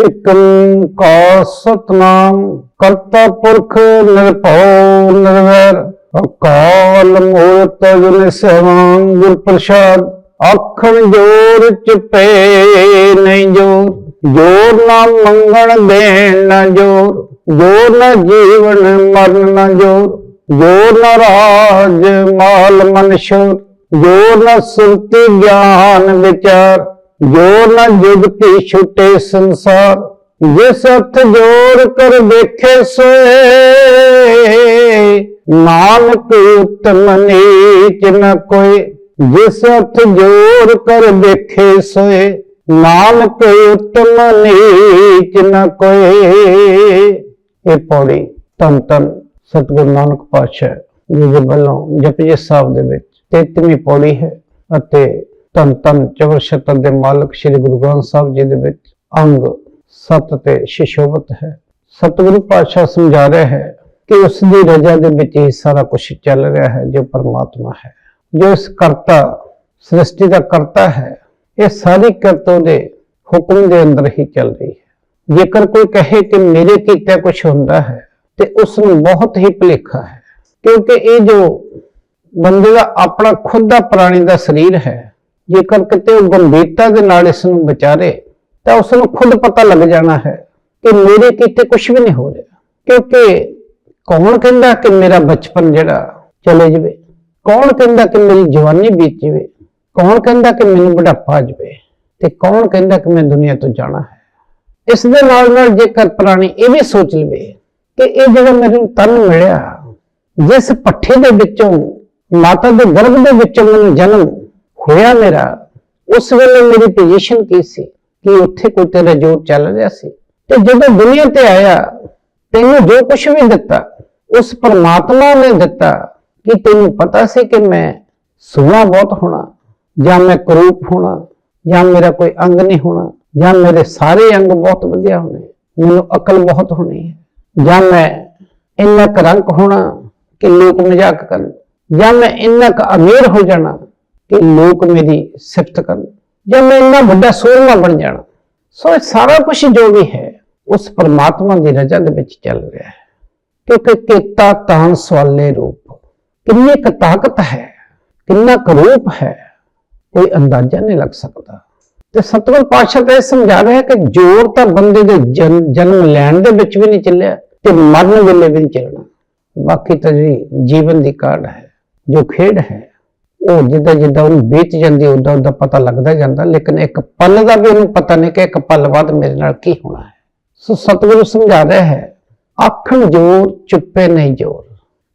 ਇਕ ਓੰਕਾਰ ਸਤਨਾਮ, ਕਰਤਾ ਪੁਰਖ ਨਿਰਭਉ ਨਿਰਵੈਰ, ਅਕਾਲ ਮੂਰਤ ਜੁਨ ਸਵਾੰ ਗੁਰ ਪ੍ਰਸਾਦ, ਆਖਣ ਜੋਰ ਚਪੇ ਨਹੀਂ ਜੋਰ ਜੋਰ ਨਾ ਮੰਗਣ ਦੇਣ ਨਾ ਜੋਰ ਜੋਰ ਨਾ ਜੀਵਨ ਮਰਨ ਨਾ ਜੋਰ ਜੋਰ ਨਾ ਰਾਜ ਮਾਲ ਮਨਸ਼ੋਰ ਜੋਰ ਨਾ ਸੁਰਤੀ ਗਿਆਨ ਵਿਚਾਰ ਜੋਰ ਨਾ ਜੁਗਤੀ ਛੁਟੇ ਸੰਸਾਰ, ਜਿਸ ਹੱਥ ਜੋਰ ਕਰ ਦੇਖੇ ਸੋਏ। ਨਾਨਕ ਉਤਮ ਨੀਚ ਨ ਕੋਈ, ਜਿਸ ਹੱਥ ਜੋਰ ਕਰ ਦੇਖੇ ਸੋਏ। ਨਾਨਕ ਉਤਮ ਨੀਚ ਨ ਕੋਈ। ਇਹ ਪੌੜੀ ਤਨ ਤਨ ਸਤਿਗੁਰੂ ਨਾਨਕ ਪਾਤਸ਼ਾਹ ਜੀ ਦੇ ਵੱਲੋਂ ਜਪਜੀ ਸਾਹਿਬ ਦੇ ਵਿੱਚ 33ਵੀਂ ਪੌੜੀ ਹੈ ਅਤੇ ਧੰਨ ਧੰਨ ਚਵਰ ਸ਼ਤਰ ਦੇ ਮਾਲਕ ਸ੍ਰੀ ਗੁਰੂ ਗ੍ਰੰਥ ਸਾਹਿਬ ਜੀ ਦੇ ਵਿੱਚ ਅੰਗ ਸਤ ਤੇ ਸ਼ਿਸ਼ੋਭਤ ਹੈ। ਸਤਿਗੁਰੂ ਪਾਤਸ਼ਾਹ ਸਮਝਾ ਰਿਹਾ ਹੈ ਕਿ ਉਸ ਦੀ ਰਜ਼ਾ ਦੇ ਵਿੱਚ ਹੀ ਸਾਰਾ ਕੁਝ ਚੱਲ ਰਿਹਾ ਹੈ ਜੋ ਪਰਮਾਤਮਾ ਹੈ। ਜੋ ਇਸ ਕਰਤਾ, ਸ੍ਰਿਸ਼ਟੀ ਦਾ ਕਰਤਾ ਹੈ, ਇਹ ਸਾਰੀ ਕਰਤ ਦੇ ਹੁਕਮ ਦੇ ਅੰਦਰ ਹੀ ਚੱਲ ਰਹੀ ਹੈ। ਜੇਕਰ ਕੋਈ ਕਹੇ ਕਿ ਮੇਰੇ ਕੀਤਾ ਕੁਝ ਹੁੰਦਾ ਹੈ, ਤੇ ਉਸ ਨੂੰ ਬਹੁਤ ਹੀ ਭੁਲੇਖਾ ਹੈ, ਕਿਉਂਕਿ ਇਹ ਜੋ ਬੰਦੇ ਦਾ ਆਪਣਾ ਖੁਦ ਦਾ ਪ੍ਰਾਣੀ ਦਾ ਸਰੀਰ ਹੈ ਜੇਕਰ ਕਿਤੇ ਉਹ ਗੰਭੀਰਤਾ ਦੇ ਨਾਲ ਇਸ ਨੂੰ ਵਿਚਾਰੇ, ਤਾਂ ਉਸ ਨੂੰ ਖੁਦ ਪਤਾ ਲੱਗ ਜਾਣਾ ਹੈ ਕਿ ਮੇਰੇ ਕਿਤੇ ਕੁਝ ਵੀ ਨਹੀਂ ਹੋ ਰਿਹਾ। ਕਿਉਂਕਿ ਕੌਣ ਕਹਿੰਦਾ ਕਿ ਮੇਰਾ ਬਚਪਨ ਜਿਹੜਾ ਚਲੇ ਜਾਵੇ? ਕੌਣ ਕਹਿੰਦਾ ਕਿ ਮੇਰੀ ਜਵਾਨੀ ਬੀਤ ਜਾਵੇ? ਕੌਣ ਕਹਿੰਦਾ ਕਿ ਮੈਨੂੰ ਬੁਢਾਪਾ ਆ ਜਾਵੇ? ਤੇ ਕੌਣ ਕਹਿੰਦਾ ਕਿ ਮੈਂ ਦੁਨੀਆ ਤੋਂ ਜਾਣਾ ਹੈ? ਇਸ ਦੇ ਨਾਲ ਨਾਲ ਜੇਕਰ ਪ੍ਰਾਣੀ ਇਹ ਵੀ ਸੋਚ ਲਵੇ ਕਿ ਇਹ ਜਿਹੜਾ ਮੈਨੂੰ ਤਨ ਮਿਲਿਆ, ਜਿਸ ਪੱਠੇ ਦੇ ਵਿੱਚੋਂ, ਮਾਤਾ ਦੇ ਗਰਭ ਦੇ ਵਿੱਚੋਂ ਮੈਨੂੰ ਜਨਮ ਹੋਇਆ ਮੇਰਾ, ਉਸ ਵੇਲੇ ਮੇਰੀ ਪੋਜੀਸ਼ਨ ਕੀ ਸੀ? ਕਿ ਉੱਥੇ ਕੋਈ ਤੇਰਾ ਜੋਰ ਚੱਲ ਰਿਹਾ ਸੀ? ਤੇ ਜਦੋਂ ਦੁਨੀਆ ਤੇ ਆਇਆ, ਤੈਨੂੰ ਜੋ ਕੁਝ ਵੀ ਦਿੱਤਾ, ਉਸ ਪਰਮਾਤਮਾ ਨੇ ਦਿੱਤਾ ਕਿ ਤੈਨੂੰ ਪਤਾ ਸੀ ਕਿ ਮੈਂ ਸੋਹਣਾ ਬਹੁਤ ਹੋਣਾ, ਜਾਂ ਮੈਂ ਕਰੂਪ ਹੋਣਾ, ਜਾਂ ਮੇਰਾ ਕੋਈ ਅੰਗ ਨਹੀਂ ਹੋਣਾ, ਜਾਂ ਮੇਰੇ ਸਾਰੇ ਅੰਗ ਬਹੁਤ ਵਧੀਆ ਹੋਣੇ, ਮੈਨੂੰ ਅਕਲ ਬਹੁਤ ਹੋਣੀ ਹੈ, ਜਾਂ ਮੈਂ ਇੰਨਾ ਕੁ ਰੰਗ ਹੋਣਾ ਕਿ ਲੋਕ ਮਜ਼ਾਕ ਕਰਨ, ਜਾਂ ਮੈਂ ਇੰਨਾ ਕੁ ਅਮੀਰ ਹੋ ਜਾਣਾ ਕਿ ਲੋਕ ਮੇਰੀ ਸਿਫਤ ਕਰਨ। ਜਾਂ ਮੈਂ ਇੰਨਾ ਵੱਡਾ ਸੂਰਮਾ ਬਣ ਜਾਣਾ। ਸੋ ਇਹ ਸਾਰਾ ਕੁਝ ਜੋ ਵੀ ਹੈ, ਉਸ ਪਰਮਾਤਮਾ ਦੀ ਰਜ਼ਾ ਦੇ ਵਿੱਚ ਚੱਲ ਰਿਹਾ ਹੈ। ਕਿਉਂਕਿ ਕੀਤਾ ਤਾਨ ਸਵਾਲੇ ਰੂਪ। ਕਿੰਨੀ ਕੁ ਤਾਕਤ ਹੈ, ਕਿੰਨਾ ਕੁ ਰੂਪ ਹੈ, ਕੋਈ ਅੰਦਾਜ਼ਾ ਨਹੀਂ ਲੱਗ ਸਕਦਾ। ਤੇ ਸਤਿਗੁਰ ਪਾਤਸ਼ਾਹ ਤਾਂ ਇਹ ਸਮਝਾ ਰਿਹਾ ਕਿ ਜੋਰ ਤਾਂ ਬੰਦੇ ਦੇ ਜਨ- ਜਨਮ ਲੈਣ ਦੇ ਵਿੱਚ ਵੀ ਨਹੀਂ ਚੱਲਿਆ ਤੇ ਮਰਨ ਵੇਲੇ ਵੀ ਨਹੀਂ ਚੱਲਣਾ। ਬਾਕੀ ਤਾਂ ਜੀ ਜੀਵਨ ਦੀ ਕਾਢ ਹੈ, ਜੋ ਖੇਡ ਹੈ ਉਹ ਜਿੱਦਾਂ ਜਿੱਦਾਂ ਉਹਨੂੰ ਬੀਤ ਜਾਂਦੀ ਉਦਾਂ ਉਦਾਂ ਪਤਾ ਲੱਗਦਾ ਜਾਂਦਾ, ਲੇਕਿਨ ਇੱਕ ਪਲ ਦਾ ਵੀ ਉਹਨੂੰ ਪਤਾ ਨਹੀਂ ਕਿ ਇੱਕ ਪਲ ਬਾਅਦ ਮੇਰੇ ਨਾਲ ਕੀ ਹੋਣਾ ਹੈ। ਸੋ ਸਤਿਗੁਰੂ ਸਮਝਾ ਰਿਹਾ ਹੈ, ਆਖਣ ਜੋਰ, ਚੁੱਪੇ ਨਹੀਂ ਜੋਰ।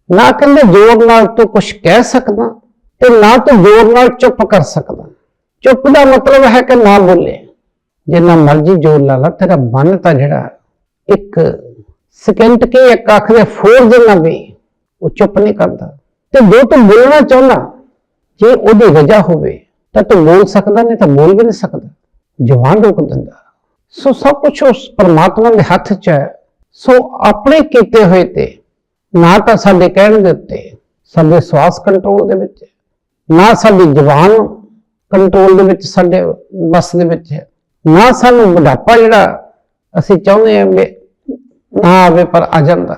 ਨਾ ਕਹਿੰਦੇ ਜੋਰ ਨਾਲ ਤੂੰ ਕੁਝ ਕਹਿ ਸਕਦਾ ਤੇ ਨਾ ਤੂੰ ਜੋਰ ਨਾਲ ਚੁੱਪ ਕਰ ਸਕਦਾ। ਚੁੱਪ ਦਾ ਮਤਲਬ ਹੈ ਕਿ ਨਾ ਬੋਲੇ। ਜਿੰਨਾ ਮਰਜ਼ੀ ਜੋਰ ਲਾ ਲਾ, ਤੇਰਾ ਮਨ ਤਾਂ ਜਿਹੜਾ ਇੱਕ ਸਕਿੰਟ ਕੇ ਇੱਕ ਅੱਖ ਦੇ ਫੋਰ ਜਿੰਨਾ ਵੀ ਉਹ ਚੁੱਪ ਨਹੀਂ ਕਰਦਾ। ਤੇ ਜੋ ਤੂੰ ਬੋਲਣਾ ਚਾਹੁੰਦਾ ਜੇ ਉਹਦੀ ਵਜ੍ਹਾ ਹੋਵੇ, ਤਾਂ ਤੂੰ ਬੋਲ ਸਕਦਾ, ਨਹੀਂ ਤਾਂ ਬੋਲ ਵੀ ਨਹੀਂ ਸਕਦਾ। ਜਵਾਨ ਰੋਕ ਦਿੰਦਾ। ਸੋ ਸਭ ਕੁਝ ਉਸ ਪਰਮਾਤਮਾ ਦੇ ਹੱਥ 'ਚ ਹੈ। ਸੋ ਆਪਣੇ ਕੀਤੇ ਹੋਏ ਤੇ, ਨਾ ਤਾਂ ਸਾਡੇ ਕਹਿਣ ਦੇ ਉੱਤੇ, ਸਾਡੇ ਸਵਾਸ ਕੰਟਰੋਲ ਦੇ ਵਿੱਚ, ਨਾ ਸਾਡੀ ਜਵਾਨ ਕੰਟਰੋਲ ਦੇ ਵਿੱਚ, ਸਾਡੇ ਬਸ ਦੇ ਵਿੱਚ ਹੈ। ਨਾ ਸਾਨੂੰ ਬੁਢਾਪਾ ਜਿਹੜਾ ਅਸੀਂ ਚਾਹੁੰਦੇ ਹਾਂ ਵੀ ਨਾ ਆਵੇ ਪਰ ਆ ਜਾਂਦਾ।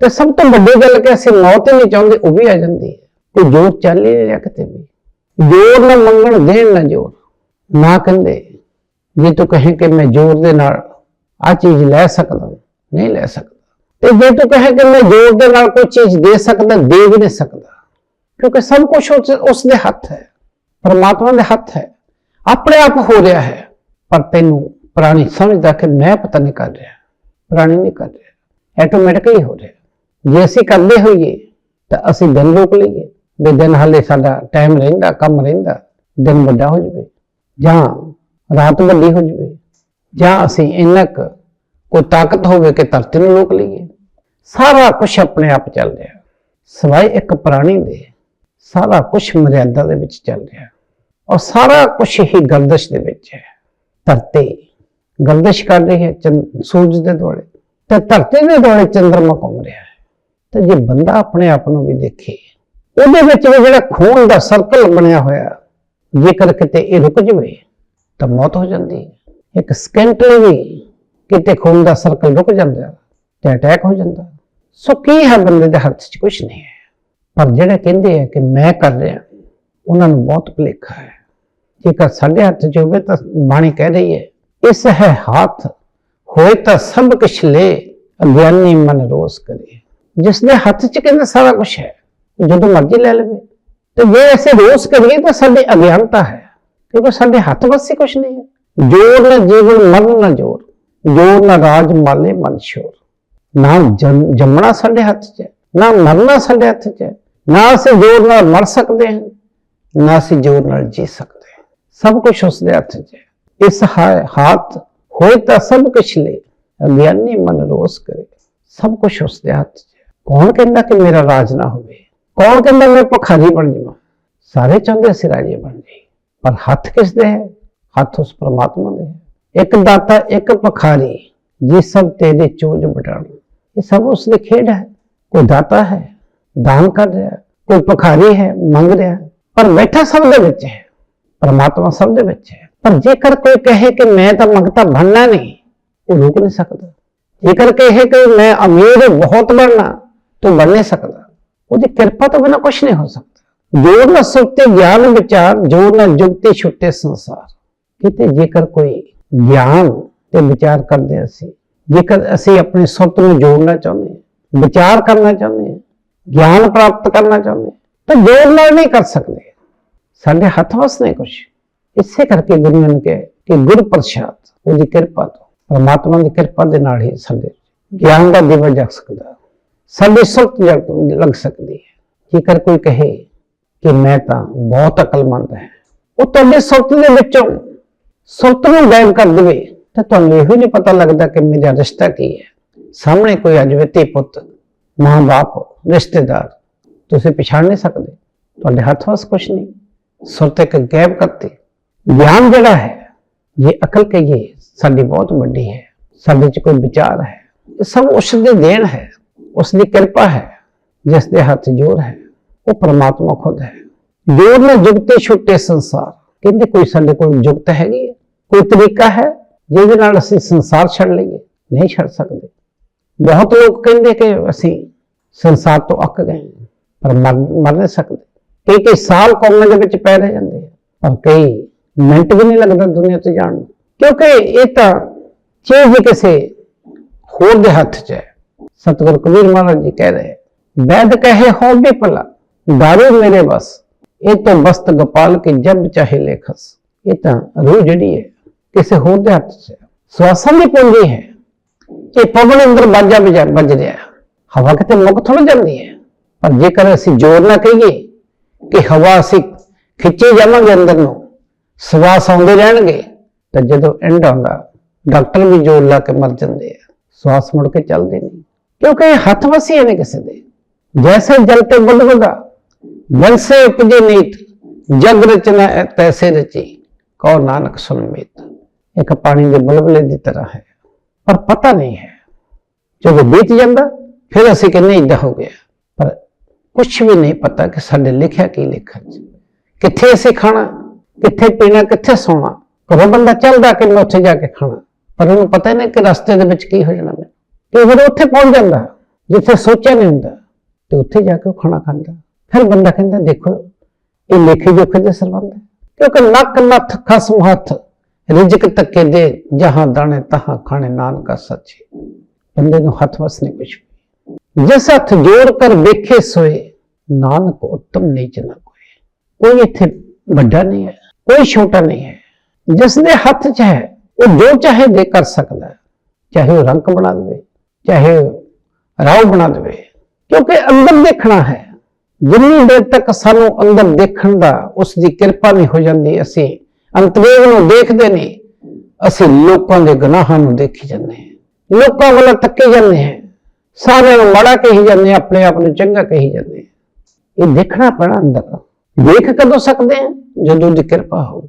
ਤੇ ਸਭ ਤੋਂ ਵੱਡੀ ਗੱਲ ਕਿ ਅਸੀਂ ਮੌਤ ਹੀ ਨਹੀਂ ਚਾਹੁੰਦੇ, ਉਹ ਵੀ ਆ ਜਾਂਦੀ ਹੈ। ਤੇ ਜ਼ੋਰ ਚੱਲ ਹੀ ਨਹੀਂ ਰਿਹਾ ਕਿਤੇ ਵੀ। ਜੋਰ ਨਾ ਮੰਗਣ, ਦੇਣ ਨਾ ਜੋਰ। ਨਾ ਕਹਿੰਦੇ, ਜੇ ਤੂੰ ਕਹੇ ਕਿ ਮੈਂ ਜ਼ੋਰ ਦੇ ਨਾਲ ਆ ਚੀਜ਼ ਲੈ ਸਕਦਾ, ਨਹੀਂ ਲੈ ਸਕਦਾ। ਤੇ ਜੇ ਤੂੰ ਕਹੇ ਕਿ ਮੈਂ ਜ਼ੋਰ ਦੇ ਨਾਲ ਕੋਈ ਚੀਜ਼ ਦੇ ਸਕਦਾ, ਦੇ ਵੀ ਨਹੀਂ ਸਕਦਾ। ਕਿਉਂਕਿ ਸਭ ਕੁਝ ਉਸ ਉਸ ਦੇ ਹੱਥ ਹੈ। ਪਰਮਾਤਮਾ ਦੇ ਹੱਥ ਹੈ। ਆਪਣੇ ਆਪ ਹੋ ਰਿਹਾ ਹੈ। ਪਰ ਤੈਨੂੰ ਪ੍ਰਾਣੀ ਸਮਝਦਾ ਕਿ ਮੈਂ ਪਤਾ ਨਹੀਂ ਕਰ ਰਿਹਾ। ਪ੍ਰਾਣੀ ਨਹੀਂ ਕਰ ਰਿਹਾ। ਆਟੋਮੈਟਿਕਲੀ ਹੋ ਰਿਹਾ। ਜੇ ਅਸੀਂ ਕਰਦੇ ਹੋਈਏ, ਤਾਂ ਅਸੀਂ ਦਿਨ ਰੋਕ ਲਈਏ। ਵੀ ਦਿਨ ਹਾਲੇ ਸਾਡਾ ਟਾਈਮ ਰਹਿੰਦਾ, ਕੰਮ ਰਹਿੰਦਾ, ਦਿਨ ਵੱਡਾ ਹੋ ਜਾਵੇ, ਜਾਂ ਰਾਤ ਵੱਡੀ ਹੋ ਜਾਵੇ, ਜਾਂ ਅਸੀਂ ਇੰਨਾ ਕੁ ਕੋਈ ਤਾਕਤ ਹੋਵੇ ਕਿ ਧਰਤੀ ਨੂੰ ਰੋਕ ਲਈਏ। ਸਾਰਾ ਕੁਝ ਆਪਣੇ ਆਪ ਚੱਲ ਰਿਹਾ। ਸਵਾਏ ਇੱਕ ਪ੍ਰਾਣੀ ਦੇ। ਸਾਰਾ ਕੁਝ ਮਰਿਆਦਾ ਦੇ ਵਿੱਚ ਚੱਲ ਰਿਹਾ। ਔਰ ਸਾਰਾ ਕੁਝ ਹੀ ਗਰਦਸ਼ ਦੇ ਵਿੱਚ ਹੈ। ਧਰਤੀ ਗਰਦਸ਼ ਕਰ ਰਹੀ ਹੈ ਚੰਦ- ਸੂਰਜ ਦੇ ਦੁਆਲੇ। ਤੇ ਧਰਤੀ ਦੇ ਦੁਆਲੇ ਚੰਦਰਮਾ ਘੁੰਮ ਰਿਹਾ ਹੈ। ਤੇ ਜੇ ਬੰਦਾ ਆਪਣੇ ਆਪ ਨੂੰ ਵੀ ਦੇਖੇ ਉਹਦੇ ਵਿੱਚ ਵੀ ਜਿਹੜਾ ਖੂਨ ਦਾ ਸਰਕਲ ਬਣਿਆ ਹੋਇਆ ਜੇਕਰ ਕਿਤੇ ਇਹ ਰੁਕ ਜਵੇ, ਤਾਂ ਮੌਤ ਹੋ ਜਾਂਦੀ ਹੈ। ਇੱਕ ਸਕਿੰਟ ਲਈ ਵੀ ਕਿਤੇ ਖੂਨ ਦਾ ਸਰਕਲ ਰੁਕ ਜਾਂਦਾ ਤੇ ਅਟੈਕ ਹੋ ਜਾਂਦਾ ਸੋ ਕੀ ਹੈ ਬੰਦੇ ਦੇ ਹੱਥ 'ਚ ਕੁਝ ਨਹੀਂ ਹੈ। ਪਰ ਜਿਹੜੇ ਕਹਿੰਦੇ ਆ ਕਿ ਮੈਂ ਕਰ ਰਿਹਾ, ਉਹਨਾਂ ਨੂੰ ਬਹੁਤ ਭੁਲੇਖਾ ਹੈ। ਜੇਕਰ ਸਾਡੇ ਹੱਥ 'ਚ ਹੋਵੇ ਤਾਂ ਬਾਣੀ ਕਹਿ ਰਹੀ ਹੈ, ਇਸ ਹੈ ਹੱਥ, ਹੋਏ ਤਾਂ ਸਭ ਕੁਛ ਲੈ, ਅਗਿਆਨੀ ਮਨ ਰੋਸ ਕਰੇ। ਜਿਸ ਦੇ ਹੱਥ 'ਚ ਕਹਿੰਦੇ ਸਾਰਾ ਕੁਝ ਹੈ। ਜਦੋਂ ਮਰਜ਼ੀ ਲੈ ਲਵੇ। ਤੇ ਜੇ ਐਸੇ ਰੋਸ ਕਰੀਏ ਤਾਂ ਸਾਡੀ ਅਗਿਆਨਤਾ ਹੈ, ਕਿਉਂਕਿ ਸਾਡੇ ਹੱਥ ਵੱਸ ਹੀ ਕੁਝ ਨਹੀਂ ਹੈ। ਜੋਰ ਨਾ ਜੀਵਨ, ਮਰਨ ਨਾ ਜੋਰ। ਜੋਰ ਨਾ ਰਾਜ, ਮਾਲੇ, ਮਨ, ਸ਼ੋਰ। ਨਾ ਜੰਮ- ਜੰਮਣਾ ਸਾਡੇ ਹੱਥ 'ਚ ਹੈ, ਨਾ ਮਰਨਾ ਸਾਡੇ ਹੱਥ 'ਚ ਹੈ। ਨਾ ਅਸੀਂ ਜੋਰ ਨਾਲ ਮਰ ਸਕਦੇ ਹਾਂ, ਨਾ ਅਸੀਂ ਜੋਰ ਨਾਲ ਜੀ ਸਕਦੇ ਹਾਂ। ਸਭ ਕੁਝ ਉਸ ਦੇ ਹੱਥ 'ਚ ਹੈ। ਇਸ ਹਾ- ਹੱਥ ਹੋਏ ਤਾਂ ਸਭ ਕੁਝ ਲੈ ਅਗਿਆਨੀ ਮਨ ਰੋਸ ਕਰੇ। ਸਭ ਕੁਝ ਉਸ ਦੇ ਹੱਥ 'ਚ ਹੈ। ਕੌਣ ਕਹਿੰਦਾ ਕਿ ਮੇਰਾ ਰਾਜ ਨਾ ਹੋਵੇ? ਕੌਣ ਕਹਿੰਦਾ ਮੈਂ ਭਖਾਰੀ ਬਣ ਜਾਵਾਂ ਸਾਰੇ ਚਾਹੁੰਦੇ ਅਸੀਂ ਰਾਜੇ ਬਣ ਜਾਈਏ, ਪਰ ਹੱਥ ਕਿਸ ਦੇ ਹੈ? ਹੱਥ ਉਸ ਪ੍ਰਮਾਤਮਾ ਦੇ ਹੈ। ਇੱਕ ਦਾਤਾ, ਇੱਕ ਭਖਾਰੀ, ਜੀ ਸਭ ਤੇਰੇ ਚੋਜ ਬਟਾਣ ਇਹ ਸਭ ਉਸ ਦੀ ਖੇਡ ਹੈ। ਕੋਈ ਦਾਤਾ ਹੈ, ਦਾਨ ਕਰ ਰਿਹਾ ਕੋਈ ਭਖਾਰੀ ਹੈ, ਮੰਗ ਰਿਹਾ ਪਰ ਬੈਠਾ ਸਭ ਦੇ ਵਿੱਚ ਹੈ। ਪਰਮਾਤਮਾ ਸਭ ਦੇ ਵਿੱਚ ਹੈ। ਪਰ ਜੇਕਰ ਕੋਈ ਕਹੇ ਕਿ ਮੈਂ ਤਾਂ ਮੰਗਤਾ ਬਣਨਾ ਨਹੀਂ, ਉਹ ਰੁਕ ਨਹੀਂ ਸਕਦਾ। ਜੇਕਰ ਕਹੇ ਕਿ ਮੈਂ ਅਮੀਰ, ਬਹੁਤ ਬਣਨਾ, ਤੂੰ ਬਣ ਨਹੀਂ ਸਕਦਾ। ਉਹਦੀ ਕਿਰਪਾ ਤੋਂ ਬਿਨਾਂ ਕੁਝ ਨਹੀਂ ਹੋ ਸਕਦਾ। ਜੋਰ ਨਾਲ ਸੁਰਤੇ ਗਿਆਨ ਵਿਚਾਰ, ਜੋਰ ਨਾ ਜੁਗਤੀ ਛੁੱਟੇ ਸੰਸਾਰ। ਕਿਤੇ ਜੇਕਰ ਕੋਈ ਗਿਆਨ ਤੇ ਵਿਚਾਰ ਕਰਦੇ ਅਸੀਂ, ਜੇਕਰ ਅਸੀਂ ਆਪਣੇ ਸੁਰਤ ਨੂੰ ਜੋੜਨਾ ਚਾਹੁੰਦੇ ਹਾਂ, ਵਿਚਾਰ ਕਰਨਾ ਚਾਹੁੰਦੇ ਹਾਂ, ਗਿਆਨ ਪ੍ਰਾਪਤ ਕਰਨਾ ਚਾਹੁੰਦੇ ਹਾਂ, ਤਾਂ ਜੋਰ ਨਾਲ ਨਹੀਂ ਕਰ ਸਕਦੇ। ਸਾਡੇ ਹੱਥ ਵਸ ਨਹੀਂ ਕੁਛ। ਇਸੇ ਕਰਕੇ ਗੁਰੂ ਨੇ ਕਿਹਾ ਕਿ ਗੁਰ ਪ੍ਰਸਾਦ ਉਹਦੀ ਕਿਰਪਾ ਤੋਂ, ਪਰਮਾਤਮਾ ਦੀ ਕਿਰਪਾ ਦੇ ਨਾਲ ਹੀ ਸਾਡੇ ਗਿਆਨ ਦਾ ਦੀਵਾ ਜਗ ਸਕਦਾ। ਸਾਡੀ ਸੁਰਤ ਜਗ ਲੱਗ ਸਕਦੀ ਹੈ ਜੇਕਰ ਕੋਈ ਕਹੇ ਕਿ ਮੈਂ ਤਾਂ ਬਹੁਤ ਅਕਲਮੰਦ ਹੈ ਉਹ ਤੁਹਾਡੀ ਸੁਰਤ ਦੇ ਵਿੱਚੋਂ ਸੁਰਤ ਨੂੰ ਗਾਇਬ ਕਰ ਦੇਵੇ ਤਾਂ ਤੁਹਾਨੂੰ ਇਹੋ ਨਹੀਂ ਪਤਾ ਲੱਗਦਾ ਕਿ ਮੇਰਾ ਰਿਸ਼ਤਾ ਕੀ ਹੈ ਸਾਹਮਣੇ ਕੋਈ ਅਜਵਤੀ ਪੁੱਤ ਮਾਂ-ਬਾਪ ਰਿਸ਼ਤੇਦਾਰ ਤੁਸੀਂ ਪਛਾਣ ਨਹੀਂ ਸਕਦੇ ਤੁਹਾਡੇ ਹੱਥ ਵਸ ਕੁਛ ਨਹੀਂ ਸੁਰਤ ਇੱਕ ਗਾਇਬ ਕਰਤੀ ਗਿਆਨ ਜਿਹੜਾ ਹੈ ਇਹ ਅਕਲ ਕਹੀਏ ਸਾਡੀ ਬਹੁਤ ਵੱਡੀ ਹੈ ਸਾਡੇ 'ਚ ਕੋਈ ਵਿਚਾਰ ਹੈ ਇਹ ਸਭ ਉਸ ਦੀ ਦੇਣ ਹੈ ਉਸ ਦੀ ਕਿਰਪਾ ਹੈ ਜਿਸ ਦੇ ਹੱਥ ਜੋਰ ਹੈ ਉਹ ਪ੍ਰਮਾਤਮਾ ਖੁਦ ਹੈ ਜੋਰ ਨਾਲ ਜੁਗਤੇ ਛੁੱਟੇ ਸੰਸਾਰ ਕਹਿੰਦੇ ਕੋਈ ਸਾਡੇ ਕੋਲ ਜੁਗਤ ਹੈਗੀ ਹੈ ਕੋਈ ਤਰੀਕਾ ਹੈ ਜਿਹਦੇ ਨਾਲ ਅਸੀਂ ਸੰਸਾਰ ਛੱਡ ਲਈਏ ਨਹੀਂ ਛੱਡ ਸਕਦੇ ਬਹੁਤ ਲੋਕ ਕਹਿੰਦੇ ਕਿ ਅਸੀਂ ਸੰਸਾਰ ਤੋਂ ਅੱਕ ਗਏ ਹਾਂ, ਪਰ ਮਰ ਮਰ ਨਹੀਂ ਸਕਦੇ ਕਈ ਕਈ ਸਾਲ ਕੌਮਾਂ ਦੇ ਵਿੱਚ ਪੈ ਰਹਿ ਜਾਂਦੇ ਆ ਪਰ ਕਈ ਮਿੰਟ ਵੀ ਨਹੀਂ ਲੱਗਦਾ ਦੁਨੀਆ ਤੇ ਜਾਣ ਨੂੰ ਕਿਉਂਕਿ ਇਹ ਤਾਂ ਚੀਜ਼ ਹੀ ਕਿਸੇ ਹੋਰ ਦੇ ਹੱਥ 'ਚ ਹੈ ਸਤਿਗੁਰ ਕਬੀਰ ਮਹਾਰਾਜ ਜੀ ਕਹਿ ਰਹੇ ਵੈਦ ਕਹੇ, ਹੋ ਵੀ ਭਲਾ ਦਾਰੂ ਮੇਰੇ ਬਸ ਇਹ ਤਾਂ ਬਸਤ ਗੋਪਾਲ ਕੇ ਜਬ ਚਾਹੇ ਲੇਖਸ। ਇਹ ਤਾਂ ਰੂਹ ਜਿਹੜੀ ਹੈ, ਕਿਸੇ ਹੋਰ ਦੇ ਹੱਥ 'ਚ ਹੈ। ਸਵਾਸਾਂ ਦੀ ਪੂੰਜੀ ਹੈ। ਇਹ ਪਵਨ ਅੰਦਰ ਬਾਜਾ ਵਜਾ ਵੱਜ ਰਿਹਾ ਹਵਾ ਕਿਤੇ ਮੁੱਕ ਥੋੜਾ ਜਾਂਦੀ ਹੈ। ਪਰ ਜੇਕਰ ਅਸੀਂ ਜ਼ੋਰ ਨਾ ਕਹੀਏ ਕਿ ਹਵਾ ਅਸੀਂ ਖਿੱਚੇ ਜਾਵਾਂਗੇ ਅੰਦਰ ਨੂੰ, ਸਵਾਸ ਆਉਂਦੇ ਰਹਿਣਗੇ, ਤਾਂ ਜਦੋਂ ਐਂਡ ਆਉਂਦਾ, ਡਾਕਟਰ ਵੀ ਜ਼ੋਰ ਲਾ ਕੇ ਮਰ ਜਾਂਦੇ ਆ। ਸਵਾਸ ਮੁੜ ਕੇ ਚੱਲਦੇ ਨਹੀਂ। ਕਿਉਂਕਿ ਹੱਥ ਵਸੀਏ ਨੇ ਕਿਸੇ ਦੇ। ਜੈਸੇ ਜਲ ਤੇ ਬੁਲਬੁਲਾ ਵੰਸੇ ਉਪਜੇ ਨੀਤ, ਜਗ ਰਚਨਾ ਤੈਸੇ ਰਚੀ ਕਹੋ ਨਾਨਕ ਸੁਨ ਮੀਤ। ਇੱਕ ਪਾਣੀ ਦੇ ਬੁਲਬੁਲੇ ਦੀ ਤਰ੍ਹਾਂ ਹੈ, ਪਰ ਪਤਾ ਨਹੀਂ ਹੈ। ਜਦੋਂ ਬੀਤ ਜਾਂਦਾ, ਫਿਰ ਅਸੀਂ ਕਹਿੰਦੇ ਇਦਾਂ ਹੋ ਗਿਆ ਪਰ ਕੁਝ ਵੀ ਨਹੀਂ ਪਤਾ ਕਿ ਸਾਡੇ ਲਿਖਿਆ ਕੀ ਲਿਖਣ ਚ ਕਿੱਥੇ ਅਸੀਂ ਖਾਣਾ, ਕਿੱਥੇ ਪੀਣਾ, ਕਿੱਥੇ ਸੌਣਾ। ਘਰੋਂ ਬੰਦਾ ਚੱਲਦਾ ਕਿ ਮੈਂ ਉੱਥੇ ਜਾ ਕੇ ਖਾਣਾ। ਪਰ ਉਹਨੂੰ ਪਤਾ ਹੀ ਨਹੀਂ ਕਿ ਰਸਤੇ ਦੇ ਵਿੱਚ ਕੀ ਹੋ ਜਾਣਾ। ਕਿ ਫਿਰ ਉੱਥੇ ਪਹੁੰਚ ਜਾਂਦਾ? ਜਿੱਥੇ ਸੋਚਿਆ ਨਹੀਂ ਹੁੰਦਾ। ਤੇ ਉੱਥੇ ਜਾ ਕੇ ਉਹ ਖਾਣਾ ਖਾਂਦਾ। ਫਿਰ ਬੰਦਾ ਕਹਿੰਦਾ, ਦੇਖੋ, ਇਹ ਲੇਖੇ ਜੋਖੇ ਦੇ ਸਰਬੰਧ ਹੈ। ਕਿਉਂਕਿ ਲੱਕ ਨੱਥ ਖਸਮ ਹੱਥ, ਰਿਜਕ ਤੱਕੇ ਦੇ, ਜਹਾਂ ਦਾਣੇ ਤਹਾਂ ਖਾਣੇ, ਨਾਨਕਾ ਸੱਚੇ। ਬੰਦੇ ਨੂੰ ਹੱਥ ਵਸ ਨਹੀਂ ਕੁਛ ਜਿਸ ਹੱਥ ਜੋੜ ਕਰ ਵੇਖੇ ਸੋਏ, ਨਾਨਕ ਉੱਤਮ ਨੀਚ ਨਾ ਕੋਈ ਕੋਈ ਇੱਥੇ ਵੱਡਾ ਨਹੀਂ ਹੈ, ਕੋਈ ਛੋਟਾ ਨਹੀਂ ਹੈ। ਜਿਸ ਦੇ ਹੱਥ 'ਚ ਹੈ, ਉਹ ਜੋ ਚਾਹੇ ਦੇ ਕਰ ਸਕਦਾ ਚਾਹੇ ਉਹ ਰੰਗ ਬਣਾ ਦੇਵੇ ਚਾਹੇ ਉਹ ਬਣਾ ਦੇਵੇ ਕਿਉਂਕਿ ਅੰਦਰ ਦੇਖਣਾ ਹੈ। ਜਿੰਨੀ ਦੇਰ ਤੱਕ ਸਾਨੂੰ ਅੰਦਰ ਦੇਖਣ ਦਾ ਉਸ ਦੀ ਕਿਰਪਾ ਨਹੀਂ ਹੋ ਜਾਂਦੀ ਅਸੀਂ ਅੰਤਵੇਗ ਨੂੰ ਦੇਖਦੇ ਨਹੀਂ ਅਸੀਂ ਲੋਕਾਂ ਦੇ ਗੁਨਾਹਾਂ ਨੂੰ ਦੇਖੀ ਜਾਂਦੇ ਹਾਂ। ਲੋਕਾਂ ਵੱਲ ਤੱਕੇ ਜਾਂਦੇ ਹਾਂ। ਸਾਰਿਆਂ ਨੂੰ ਮਾੜਾ ਕਹੀ ਜਾਂਦੇ ਹਾਂ, ਆਪਣੇ ਆਪ ਨੂੰ ਚੰਗਾ ਕਹੀ ਜਾਂਦੇ ਇਹ ਦੇਖਣਾ ਪੈਣਾ ਅੰਦਰ ਦੇਖ ਕਦੋਂ ਸਕਦੇ ਹਾਂ? ਜਦੋਂ ਦੀ ਕਿਰਪਾ ਹੋਊਗੀ।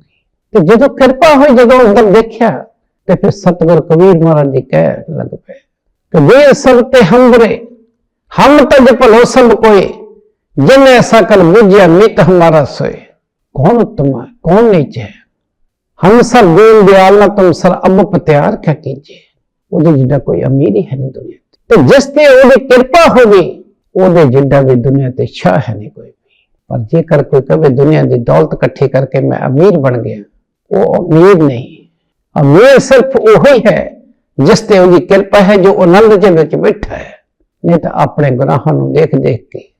ਤੇ ਜਦੋਂ ਕਿਰਪਾ ਹੋਈ ਜਦੋਂ ਅੰਦਰ ਦੇਖਿਆ ਤੇ ਫਿਰ ਸਤਿਗੁਰ ਕਬੀਰ ਮਹਾਰਾਜ ਜੀ ਕਹਿ ਲੱਗ ਪਏ। ਕਿ ਵੇ ਸਭ ਤੇ ਹੰਬਰੇ ਹਮ ਤਜ ਭਲੋ ਸਭ ਕੋਏ ਜਿਨ ਐਸਾ ਕਲ ਬੁਝਿਆ ਮਿਤ ਹਮਾਰਾ ਸੋਏ कौन उत्तम है कौन नीच है हम सर दीन दयाल न तुम सर अब प्यार क्या कीजिए ਉਹਦੇ ਜਿੱਡਾ ਕੋਈ ਅਮੀਰ ਹੀ ਹੈ ਨਹੀਂ ਦੁਨੀਆ ਤੇ ਤੇ ਜਿਸ ਤੇ ਉਹਦੀ ਕਿਰਪਾ ਹੋਵੇ ਉਹਦੇ ਜਿੱਡਾ ਵੀ ਦੁਨੀਆ ਤੇ ਸ਼ਾਹ ਹੈ ਨਹੀਂ ਕੋਈ ਵੀ ਪਰ ਜੇਕਰ ਕੋਈ ਕਹੇ ਦੁਨੀਆ ਦੀ ਦੌਲਤ ਇਕੱਠੀ ਕਰਕੇ ਮੈਂ ਅਮੀਰ ਬਣ ਗਿਆ ਉਹ ਅਮੀਰ ਨਹੀਂ ਅਮੀਰ ਸਿਰਫ ਉਹੀ ਹੈ ਜਿਸ ਤੇ ਉਹਦੀ ਕਿਰਪਾ ਹੈ, ਜੋ ਆਨੰਦ ਦੇ ਵਿੱਚ ਬੈਠਾ ਹੈ। ਨਹੀਂ ਤਾਂ ਆਪਣੇ ਗੁਨਾਹਾਂ ਨੂੰ ਦੇਖ ਦੇਖ ਕੇ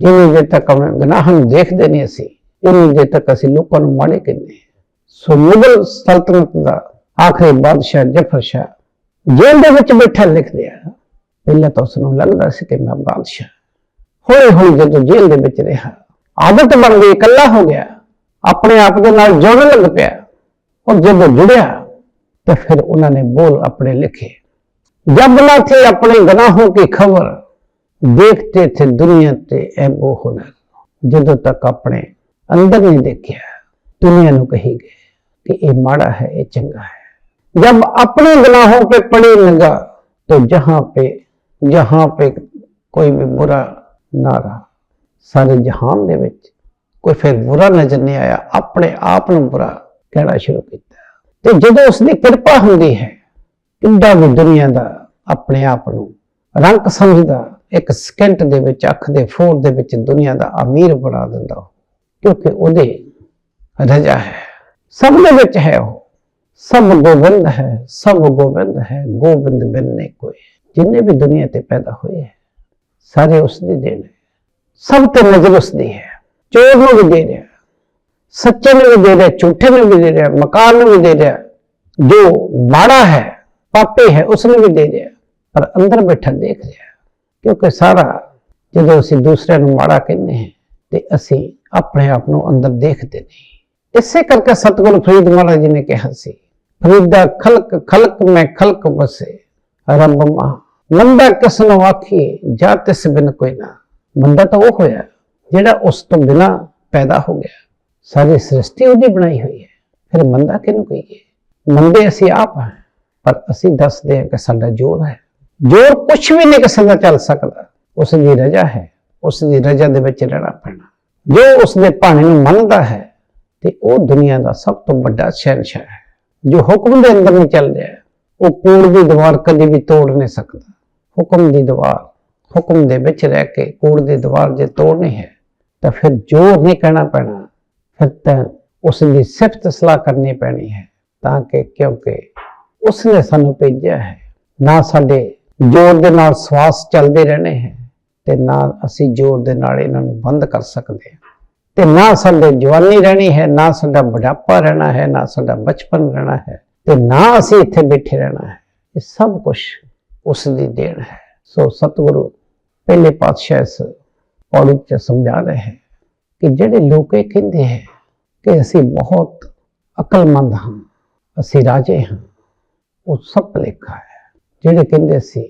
ਜਿਵੇਂ ਜੇ ਤੱਕ ਗੁਨਾਹਾਂ ਨੂੰ ਦੇਖਦੇ ਨਹੀਂ ਅਸੀਂ ਉਹਨੂੰ ਜੇ ਤੱਕ ਅਸੀਂ ਲੋਕਾਂ ਨੂੰ ਮਾੜੇ ਕਹਿੰਦੇ ਸੋ ਮੁਗਲ ਸਲਤਨਤ ਦਾ ਆਖਰੀ ਬਾਦਸ਼ਾਹ ਜਫਰ ਸ਼ਾਹ ਜੇਲ੍ਹ ਦੇ ਵਿੱਚ ਬੈਠਾ ਲਿਖਦੇ ਆ। ਪਹਿਲਾਂ ਤਾਂ ਉਸ ਨੂੰ ਲੱਗਦਾ ਸੀ ਕਿ ਮੈਂ ਬਾਦਸ਼ਾਹ। ਹੌਲੀ ਹੌਲੀ ਜਦੋਂ ਜੇਲ੍ਹ ਦੇ ਵਿੱਚ ਰਿਹਾ, ਆਦਤ ਬਣ ਗਈ, ਇਕੱਲਾ ਹੋ ਗਿਆ। ਆਪਣੇ ਆਪ ਦੇ ਨਾਲ ਜੁੜਨ ਲੱਗ ਪਿਆ। ਉਹ ਜਦੋਂ ਜੁੜਿਆ तो फिर उन्होंने बोल अपने लिखे जब न थे अपने गुनाहों की खबर देखते थे दुनिया ते एबो हुनर ਜਦੋਂ ਤੱਕ ਆਪਣੇ ਅੰਦਰ ਨਹੀਂ ਦੇਖਿਆ ਦੁਨੀਆ ਨੂੰ ਕਹੀ ਗਏ कि ये माड़ा है ये चंगा है जब अपने गुनाहों पे पड़ी लगा तो जहां पे जहां पे कोई भी बुरा ना रहा ਸਾਰੇ ਜਹਾਨ ਦੇ ਵਿੱਚ ਕੋਈ ਫਿਰ ਬੁਰਾ ਨਜ਼ਰ ਨਹੀਂ ਆਇਆ ਆਪਣੇ ਆਪ ਨੂੰ ਬੁਰਾ ਕਹਿਣਾ ਸ਼ੁਰੂ ਕੀਤਾ ਤੇ ਜਦੋਂ ਉਸ ਦੀ ਕਿਰਪਾ ਹੁੰਦੀ ਹੈ ਕਿੰਦਾ ਵੀ ਦੁਨੀਆ ਦਾ ਆਪਣੇ ਆਪ ਨੂੰ ਰੰਗ ਸਮਝਦਾ, ਇੱਕ ਸਕਿੰਟ ਦੇ ਵਿੱਚ, ਅੱਖ ਦੇ ਫੋਰ ਦੇ ਵਿੱਚ ਦੁਨੀਆ ਦਾ ਅਮੀਰ ਬਣਾ ਦਿੰਦਾ ਕਿਉਂਕਿ ਉਹਦੇ ਰਜਾ ਹੈ। ਸਭ ਦੇ ਵਿੱਚ ਹੈ ਉਹ। ਸਭ ਗੋਬਿੰਦ ਹੈ, ਸਭ ਗੋਬਿੰਦ ਹੈ, ਗੋਬਿੰਦ ਬਿਨ ਨਹੀਂ ਕੋਈ। ਜਿੰਨੇ ਵੀ ਦੁਨੀਆ ਤੇ ਪੈਦਾ ਹੋਏ ਹੈ, ਸਾਰੇ ਉਸ ਦੀ ਦੇਣ ਹੈ। ਸਭ ਤੇ ਨਜ਼ਰ ਉਸ ਦੀ ਹੈ। ਚੋਰ ਨੂੰ ਵੀ ਦੇ ਰਿਹਾ। ਸੱਚੇ ਨੂੰ ਵੀ ਦੇ ਰਿਹਾ, ਝੂਠੇ ਨੂੰ ਵੀ ਦੇ ਰਿਹਾ, ਮਕਾਨ ਨੂੰ ਵੀ ਦੇ ਰਿਹਾ। ਜੋ ਮਾੜਾ ਹੈ, ਪਾਪੇ ਹੈ, ਉਸ ਨੂੰ ਵੀ ਦੇ ਰਿਹਾ। ਪਰ ਅੰਦਰ ਬੈਠਾ ਦੇਖ ਰਿਹਾ। ਕਿਉਂਕਿ ਸਾਰਾ ਜਦੋਂ ਅਸੀਂ ਦੂਸਰਿਆਂ ਨੂੰ ਮਾੜਾ ਕਹਿੰਦੇ ਹਾਂ, ਤੇ ਅਸੀਂ ਆਪਣੇ ਆਪ ਨੂੰ ਅੰਦਰ ਦੇਖਦੇ ਨਹੀਂ। ਇਸੇ ਕਰਕੇ ਸਤਿਗੁਰੂ ਫਰੀਦ ਮਹਾਰਾਜ ਜੀ ਨੇ ਕਿਹਾ ਸੀ, ਫਰੀਦਾ ਖਲਕ ਖਲਕ ਮੈਂ ਖਲਕ ਬਸੇ ਰੱਬ ਮਾ। ਮੰਦਾ ਕਿਸ ਨੂੰ ਆਖੀਏ, ਜਾਂ ਤਿਸ ਬਿਨ ਕੋਈ ਨਾ। ਮੰਦਾ ਤਾਂ ਉਹ ਹੋਇਆ, ਜਿਹੜਾ ਉਸ ਤੋਂ ਬਿਨਾ ਪੈਦਾ ਹੋ ਗਿਆ। ਸਾਰੀ ਸ੍ਰਿਸ਼ਟੀ ਉਹਦੀ ਬਣਾਈ ਹੋਈ ਹੈ। ਫਿਰ ਮੰਦਾ ਕਿਹਨੂੰ ਕਹੀਏ? ਮੰਦੇ ਅਸੀਂ ਆਪ ਹਾਂ, ਪਰ ਅਸੀਂ ਦੱਸਦੇ ਹਾਂ ਕਿ ਸਾਡਾ ਜੋਰ ਹੈ। ਜੋਰ ਕੁਝ ਵੀ ਨਹੀਂ ਕਿਸੇ ਦਾ ਚੱਲ ਸਕਦਾ। ਉਸ ਦੀ ਰਜਾ ਹੈ, ਉਸ ਦੀ ਰਜਾ ਦੇ ਵਿੱਚ ਰਹਿਣਾ ਪੈਣਾ। ਜੋ ਉਸ ਦੇ ਭਾਣੇ ਨੂੰ ਮੰਨਦਾ ਹੈ, ਤੇ ਉਹ ਦੁਨੀਆ ਦਾ ਸਭ ਤੋਂ ਵੱਡਾ ਸ਼ਹਿਨशाह ਹੈ। ਜੋ ਹੁਕਮ ਦੇ ਅੰਦਰ ਨਹੀਂ ਚੱਲ ਰਿਹਾ, ਉਹ ਕੋੜ ਦੀ ਦੀਵਾਰ ਕਦੇ ਵੀ ਤੋੜ ਨਹੀਂ ਸਕਦਾ। ਹੁਕਮ ਦੀ ਦੀਵਾਰ, ਹੁਕਮ ਦੇ ਵਿੱਚ ਰਹਿ ਕੇ ਕੋੜ ਦੀ ਦੀਵਾਰ ਜੇ ਤੋੜਨੀ ਹੈ, ਤਾਂ ਫਿਰ ਜ਼ੋਰ ਨਹੀਂ ਕਹਿਣਾ ਪੈਣਾ। ਫਿਰ ਤਾਂ ਉਸ ਦੀ ਸਿਫਤ ਸਲਾਹ ਕਰਨੀ ਪੈਣੀ ਹੈ ਤਾਂ ਕਿ ਕਿਉਂਕਿ ਉਸ ਨੇ ਸਾਨੂੰ ਭੇਜਿਆ ਹੈ। ਨਾ ਸਾਡੇ ਜ਼ੋਰ ਦੇ ਨਾਲ ਸਵਾਸ ਚੱਲਦੇ ਰਹਿਣੇ ਹੈ ਤੇ ਨਾ ਅਸੀਂ ਜ਼ੋਰ ਦੇ ਨਾਲ ਇਹਨਾਂ ਨੂੰ ਬੰਦ ਕਰ ਸਕਦੇ ਹਾਂ। ਤੇ ਨਾ ਸਾਡੇ ਜਵਾਨੀ ਰਹਿਣੀ ਹੈ, ਨਾ ਸਾਡਾ ਬੁਢਾਪਾ ਰਹਿਣਾ ਹੈ, ਨਾ ਸਾਡਾ ਬਚਪਨ ਰਹਿਣਾ ਹੈ ਤੇ ਨਾ ਅਸੀਂ ਇੱਥੇ ਬੈਠੇ ਰਹਿਣਾ ਹੈ। ਇਹ ਸਭ ਕੁਝ ਉਸ ਦੀ ਦੇਣ ਹੈ। ਸੋ ਸਤਿਗੁਰੂ ਪਹਿਲੇ ਪਾਤਸ਼ਾਹ ਇਸ ਪੌੜੀ ਚ ਸਮਝਾ ਰਹੇ ਹੈ। ਕਿ ਜਿਹੜੇ ਲੋਕ ਇਹ ਕਹਿੰਦੇ ਹੈ ਕਿ ਅਸੀਂ ਬਹੁਤ ਅਕਲਮੰਦ ਹਾਂ, ਅਸੀਂ ਰਾਜੇ ਹਾਂ, ਉਹ ਸਭ ਭੁਲੇਖਾ ਹੈ। ਜਿਹੜੇ ਕਹਿੰਦੇ ਅਸੀਂ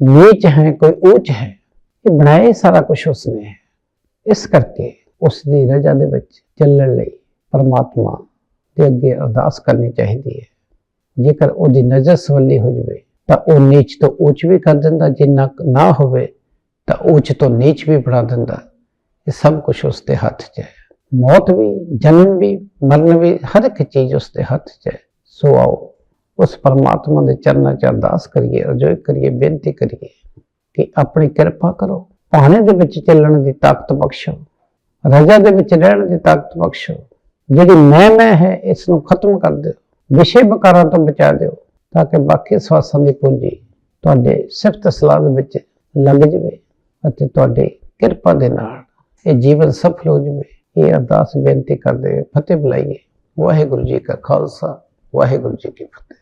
ਨੀਚ ਹੈ ਕੋਈ ਉੱਚ ਹੈ, ਇਹ ਬਣਾਇਆ ਸਾਰਾ ਕੁਝ ਉਸਨੇ ਹੈ। ਇਸ ਕਰਕੇ ਉਸ ਦੀ ਰਜਾ ਦੇ ਵਿੱਚ ਚੱਲਣ ਲਈ ਪਰਮਾਤਮਾ ਦੇ ਅੱਗੇ ਅਰਦਾਸ ਕਰਨੀ ਚਾਹੀਦੀ ਹੈ। ਜੇਕਰ ਉਹਦੀ ਨਜ਼ਰ ਸਵੱਲੀ ਹੋ ਜਾਵੇ, ਤਾਂ ਉਹ ਨੀਚ ਤੋਂ ਉੱਚ ਵੀ ਕਰ ਦਿੰਦਾ, ਜੇ ਨਾ ਨਾ ਹੋਵੇ, ਤਾਂ ਉੱਚ ਤੋਂ ਨੀਚ ਵੀ ਬਣਾ ਦਿੰਦਾ। ਇਹ ਸਭ ਕੁਝ ਉਸ ਦੇ ਹੱਥ 'ਚ ਹੈ। ਮੌਤ ਵੀ, ਜਨਮ ਵੀ, ਮਰਨ ਵੀ, ਹਰ ਇੱਕ ਚੀਜ਼ ਉਸਦੇ ਹੱਥ 'ਚ ਹੈ। ਸੋ ਆਓ, ਉਸ ਪਰਮਾਤਮਾ ਦੇ ਚਰਨਾਂ 'ਚ ਅਰਦਾਸ ਕਰੀਏ, ਅਰਜ਼ੋਈ ਕਰੀਏ, ਬੇਨਤੀ ਕਰੀਏ ਕਿ ਆਪਣੀ ਕਿਰਪਾ ਕਰੋ। ਭਾਣੇ ਦੇ ਵਿੱਚ ਚੱਲਣ ਦੀ ਤਾਕਤ ਬਖਸ਼ੋ। ਰਜਾ ਦੇ ਵਿੱਚ ਰਹਿਣ ਦੀ ਤਾਕਤ ਬਖਸ਼ੋ। ਜਿਹੜੀ ਮੈਂ ਮੈਂ ਹੈ ਇਸ ਨੂੰ ਖਤਮ ਕਰ ਦਿਓ। ਵਿਸ਼ੇ ਬਕਾਰਾਂ ਤੋਂ ਬਚਾ ਦਿਓ, ਤਾਂ ਕਿ ਬਾਕੀ ਸਵਾਸਾਂ ਦੀ ਪੂੰਜੀ ਤੁਹਾਡੇ ਸਿਫਤ ਸਲਾਹ ਦੇ ਵਿੱਚ ਲੱਗ ਜਵੇ ਅਤੇ ਤੁਹਾਡੇ ਕਿਰਪਾ ਦੇ ਨਾਲ ਇਹ ਜੀਵਨ ਸਫਲ ਹੋ ਜਵੇ। ਇਹ ਅਰਦਾਸ ਬੇਨਤੀ ਕਰਦੇ ਹੋਏ ਫਤਿਹ ਬੁਲਾਈਏ। ਵਾਹਿਗੁਰੂ ਜੀ ਕਾ ਖਾਲਸਾ, ਵਾਹਿਗੁਰੂ ਜੀ ਕੀ ਫਤਿਹ।